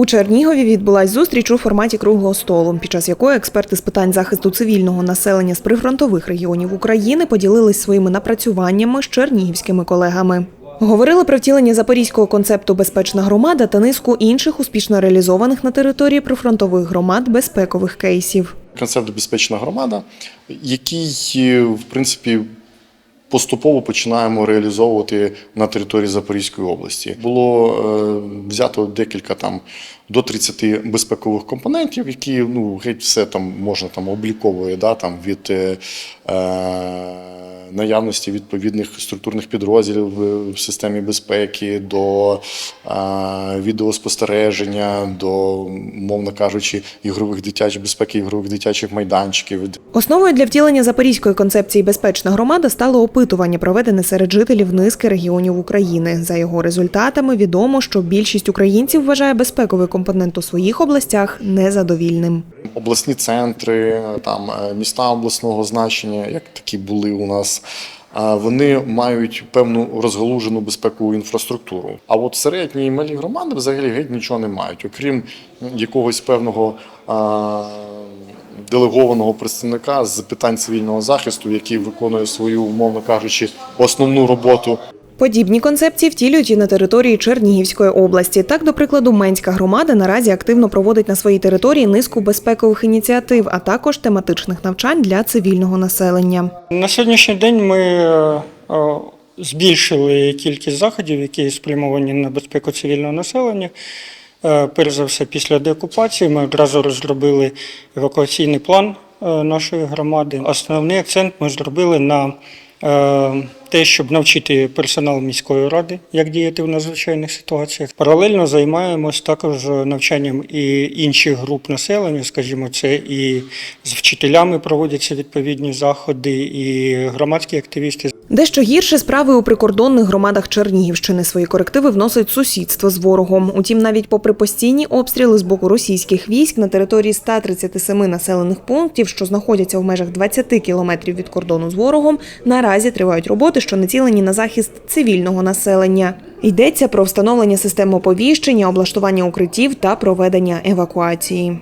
У Чернігові відбулась зустріч у форматі круглого столу, під час якої експерти з питань захисту цивільного населення з прифронтових регіонів України поділились своїми напрацюваннями з чернігівськими колегами. Говорили про втілення запорізького концепту Безпечна громада та низку інших успішно реалізованих на території прифронтових громад безпекових кейсів. концепт безпечна громада, який, е, в принципі, поступово починаємо реалізовувати на території Запорізької області. Було е, взято декілька там до 30 безпекових компонентів, які ну геть все там можна там обліковує, да, там від е, е, наявності відповідних структурних підрозділів в, системі безпеки до е, відеоспостереження, до, мовно кажучи, ігрових дитячих безпеки, ігрових дитячих майданчиків. Основою для втілення запорізької концепції Безпечна громада стало опитування, проведене серед жителів низки регіонів України. За його результатами відомо, що більшість українців вважає безпековий компонент у своїх областях незадовільним. обласні центри, там е, міста обласного значення, як такі були у нас. Вони мають певну розгалужену безпекову інфраструктуру. А от середні і малі громади взагалі геть нічого не мають, окрім якогось певного а, делегованого представника з питань цивільного захисту, який виконує свою, умовно кажучи, основну роботу Подібні концепції втілюють і на території Чернігівської області. Так, до прикладу, Менська громада наразі активно проводить на своїй території низку безпекових ініціатив, а також тематичних навчань для цивільного населення. На сьогоднішній день ми е, е, збільшили кількість заходів, які спрямовані на безпеку цивільного населення. Е, Перш за все, після деокупації ми одразу розробили евакуаційний план е, нашої громади. Основний акцент ми зробили на е, те, щоб навчити персонал міської ради, як діяти в надзвичайних ситуаціях. Паралельно займаємось також навчанням і інших груп населення, скажімо, це і з вчителями проводяться відповідні заходи, і громадські активісти. Дещо гірше справи у прикордонних громадах Чернігівщини. Свої корективи вносить сусідство з ворогом. Утім, навіть попри постійні обстріли з боку російських військ на території 137 населених пунктів, що знаходяться в межах 20 кілометрів від кордону з ворогом, наразі тривають роботи, що націлені на захист цивільного населення. Йдеться про встановлення систем оповіщення, облаштування укриттів та проведення евакуації.